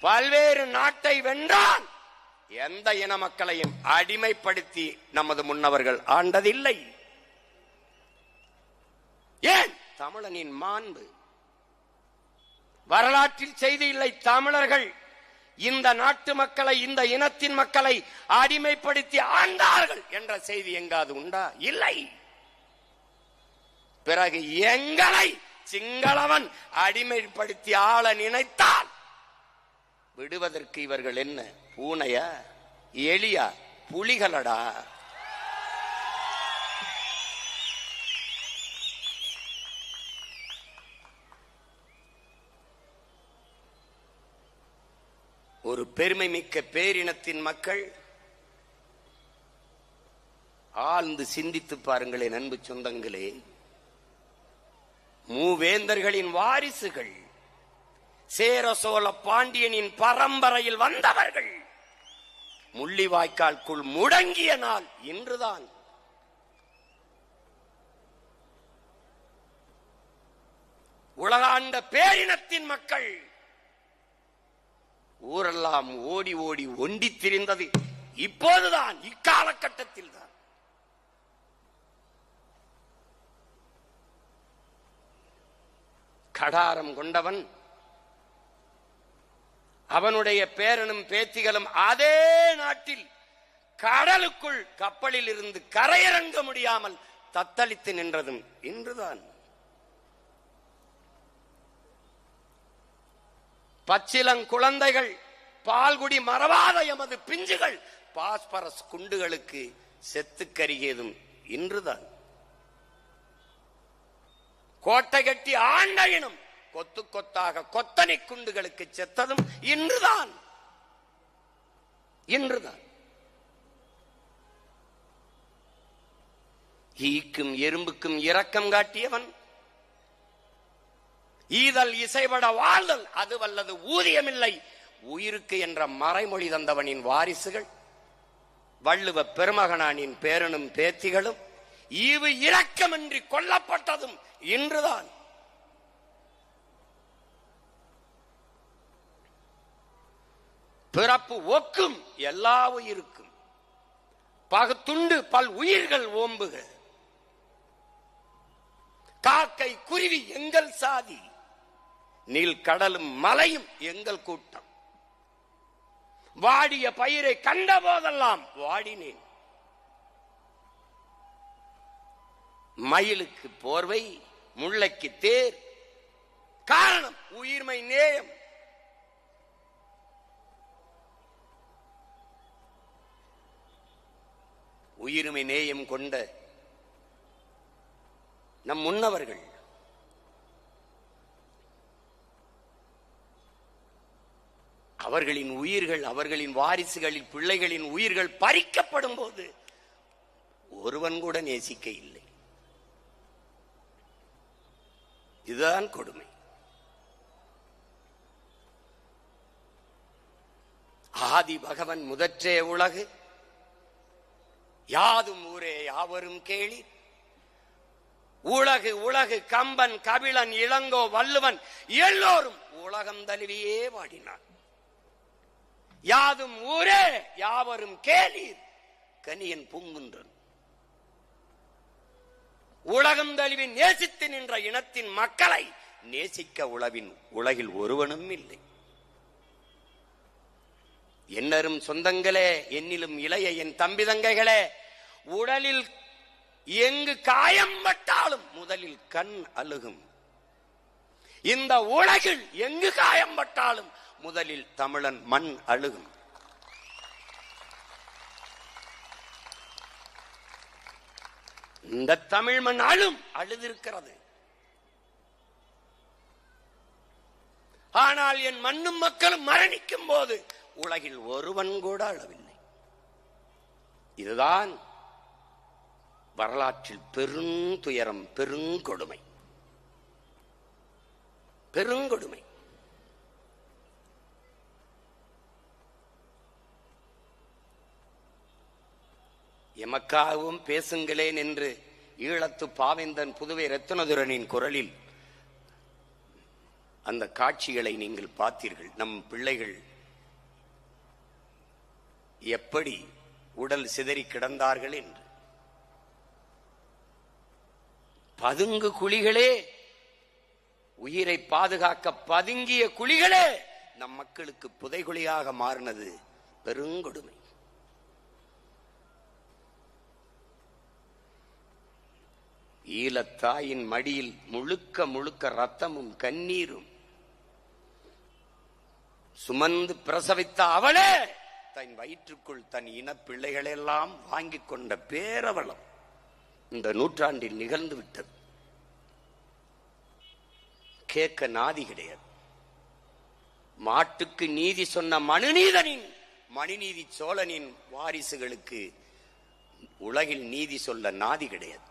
பல்வேறு நாட்டை வென்றான் எந்த இன மக்களையும் அடிமைப்படுத்தி நமது முன்னவர்கள் ஆண்டதில்லை. ஏன்? தமிழனின் மாண்பு. வரலாற்றில் செய்தி இல்லை தமிழர்கள். இந்த நாட்டு மக்களை இந்த இனத்தின் மக்களை அடிமைப்படுத்தி ஆண்டார்கள் என்ற செய்தி எங்காது உண்டா? இல்லை. பிறகு எங்களை சிங்களவன் அடிமைப்படுத்தி ஆள நினைத்தால் விடுவதற்கு இவர்கள் என்ன? பூனையா? எலியா? புலிகளடா? ஒரு பெருமை மிக்க பேரினத்தின் மக்கள் ஆழ்ந்து சிந்தித்து பாருங்களேன் அன்பு சொந்தங்களே. மூவேந்தர்களின் வாரிசுகள். சேர சோழ பாண்டியனின் பரம்பரையில் வந்தவர்கள். முள்ளிவாய்க்கால்குள் முடங்கிய நாள் இன்றுதான். உலகாண்ட பேரினத்தின் மக்கள் ஊரெல்லாம் ஓடி ஓடி ஒண்டி திரிந்தது. இப்போதுதான் இக்காலகட்டத்தில் தான் கடாரம் கொண்டவன் அவனுடைய பேரனும் பேத்திகளும் அதே நாட்டில் கடலுக்குள் கப்பலில் இருந்து கரையிறங்க முடியாமல் தத்தளித்து நின்றதும் இன்றுதான். பச்சிலங் குழந்தைகள் பால்குடி மறவாத எமது பிஞ்சுகள் பாஸ்பரஸ் குண்டுகளுக்கு செத்து கருகியதும் இன்றுதான். கோட்டை கட்டி ஆண்ட இனம் கொத்து கொத்தாக கொத்தனை குண்டுகளுக்கு செத்ததும் இன்றுதான். இன்றுதான். ஈக்கும் எறும்புக்கும் இரக்கம் காட்டியவன். ஈதல் இசைபட வாழ்தல் அது வல்லது ஊதியமில்லை. உயிருக்கு என்ற மறைமொழி தந்தவனின் வாரிசுகள் வள்ளுவ பெருமகனானின் பேரனும் பேத்திகளும் ஈவு இரக்கமின்றி கொல்லப்பட்டதும் இன்றுதான். பிறப்பு ஒக்கும் எல்லா உயிருக்கும் பகுத்துண்டு பல் உயிர்கள் ஓம்புக. காக்கை குருவி எங்கள் சாதி. நீல் கடலும் மலையும் எங்கள் கூட்டம். வாடிய பயிரை கண்ட போதெல்லாம் வாடினேன். மயிலுக்கு போர்வை முல்லைக்கு தேர். காரணம் உயிர்மை நேயம். உயிருமை நேயம் கொண்ட நம் முன்னவர்கள். அவர்களின் உயிர்கள் அவர்களின் வாரிசுகளின் பிள்ளைகளின் உயிர்கள் பறிக்கப்படும் போது ஒருவன் கூட நேசிக்க இல்லை இதுதான் கொடுமை. ஆதி பகவன் முதற்றே உலகு. யாதும் ஊரே யாவரும் கேளி. உலகு உலகு கம்பன் கபிலன் இளங்கோ வள்ளுவன் எல்லோரும் உலகம் தழுவியே வாடினார் யாதும் ஊரே யாவரும் கேளீர் கனியன் பூங்குன்றன். உலகம் தழுவி நேசித்து நின்ற இனத்தின் மக்களை நேசிக்க உளவின் உலகில் ஒருவனும் இல்லை. என்னரும் சொந்தங்களே என்னிலும் இளைய என் தம்பி தங்கைகளே உடலில் எங்கு காயம் பட்டாலும் முதலில் கண் அழுகும். இந்த உலகில் எங்கு காயம் பட்டாலும் முதலில் தமிழன் மண் அழுகும். இந்த தமிழ் மண் அழும் அழுதிருக்கிறது. ஆனால் என் மண்ணும் மக்களும் மரணிக்கும் போது உலகில் ஒருவன் கூட அளவில்லை. இதுதான் வரலாற்றில் பெருந்துயரம் பெருங்கொடுமை பெருங்கொடுமை எமக்காகவும் பேசுங்களேன் என்று ஈழத்து பாவேந்தன் புதுவை ரத்னதுரனின் குரலில் அந்த காட்சிகளை நீங்கள் பார்த்தீர்கள். நம் பிள்ளைகள் எப்படி உடல் சிதறி கிடந்தார்கள் என்று. பதுங்கு குழிகளே உயிரை பாதுகாக்க பதுங்கிய குழிகளே நம் மக்களுக்கு புதைகுழியாக மாறினது பெருங்கொடுமை. ஈழத்தாயின் மடியில் முழுக்க முழுக்க ரத்தமும் கண்ணீரும் சுமந்து பிரசவித்த அவளே தன் வயிற்றுக்குள் தன் இன பிள்ளைகளெல்லாம் வாங்கி கொண்ட பேரவளம் இந்த நூற்றாண்டில் நிகழ்ந்து விட்டது. கேட்க நாதி கிடையாது. மாட்டுக்கு நீதி சொன்ன மனுநீதனின் மணிநீதி சோழனின் வாரிசுகளுக்கு உலகில் நீதி சொல்ல நாதி கிடையாது.